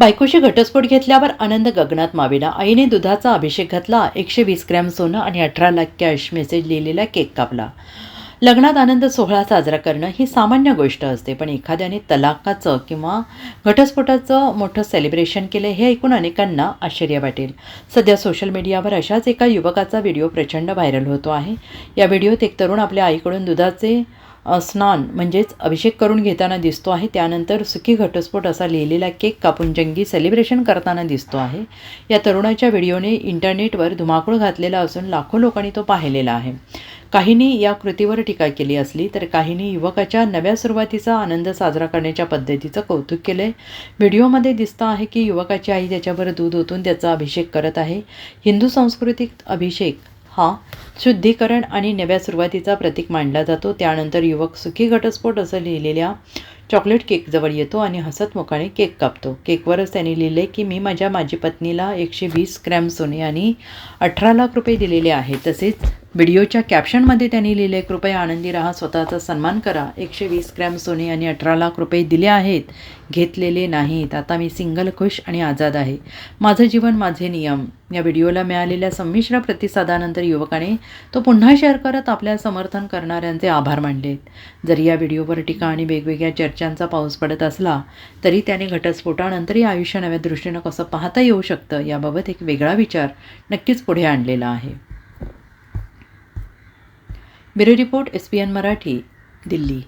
बायकोशी घटस्फोट घेतल्यावर आनंद गगनात माविला. आईने दुधाचा अभिषेक घातला. एकशे वीस ग्रॅम सोनं आणि अठरा लाख कॅश मेसेज लिहिलेला केक कापला. लग्नात आनंद सोहळा साजरा करणं ही सामान्य गोष्ट असते पण एखाद्याने तलाकाचं किंवा घटस्फोटाचं मोठं सेलिब्रेशन केलं हे ऐकून अनेकांना आश्चर्य वाटेल. सध्या सोशल मीडियावर अशाच एका युवकाचा व्हिडिओ प्रचंड व्हायरल होतो आहे. या व्हिडिओत एक तरुण आपल्या आईकडून दुधाचे स्नान म्हणजेच अभिषेक करून घेताना दिसतो आहे. त्यानंतर सुखी घटस्फोट असा लिहिलेला केक कापून जंगी सेलिब्रेशन करताना दिसतो आहे. या तरुणाच्या व्हिडिओने इंटरनेटवर धुमाकूळ घातलेला असून लाखो लोकांनी तो पाहिलेला आहे. काहींनी या कृतीवर टीका केली असली तर काहींनी युवकाच्या नव्या सुरुवातीचा आनंद साजरा करण्याच्या पद्धतीचं कौतुक केलं आहे व्हिडिओमध्ये दिसतं आहे की युवकाची आई त्याच्यावर दूध ओतून त्याचा अभिषेक करत आहे. हिंदू सांस्कृतिक अभिषेक हा शुद्धीकरण आणि नव्या सुरुवातीचा प्रतीक मानला जातो. त्यानंतर युवक सुखी घटस्फोट असं लिहिलेल्या चॉकलेट केकजवळ येतो आणि हसतमुखाने केक कापतो. केकवरच त्याने लिहिले की मी माझ्या माझी पत्नीला एकशे वीस ग्रॅम सोने आणि अठरा लाख रुपये दिलेले आहे तसेच व्हिडिओच्या कॅप्शनमध्ये त्यांनी लिहिले कृपया आनंदी राहा स्वतःचा सन्मान करा. एकशे वीस ग्रॅम सोने आणि अठरा लाख रुपये दिले आहेत. घेतलेले नाहीत. आता मी सिंगल खुश आणि आझाद आहे. माझं जीवन माझे नियम. या व्हिडिओला मिळालेल्या संमिश्र प्रतिसादानंतर युवकाने तो पुन्हा शेअर करत आपल्या समर्थन करणाऱ्यांचे आभार मानलेत जरी या व्हिडिओवर टीका आणि वेगवेगळ्या चर्चांचा पाऊस पडत असला तरी त्याने घटस्फोटानंतरही आयुष्य नव्या दृष्टीनं कसं पाहता येऊ शकतं याबाबत एक वेगळा विचार नक्कीच पुढे आणलेला आहे. Bureau report S P N Marathi Delhi.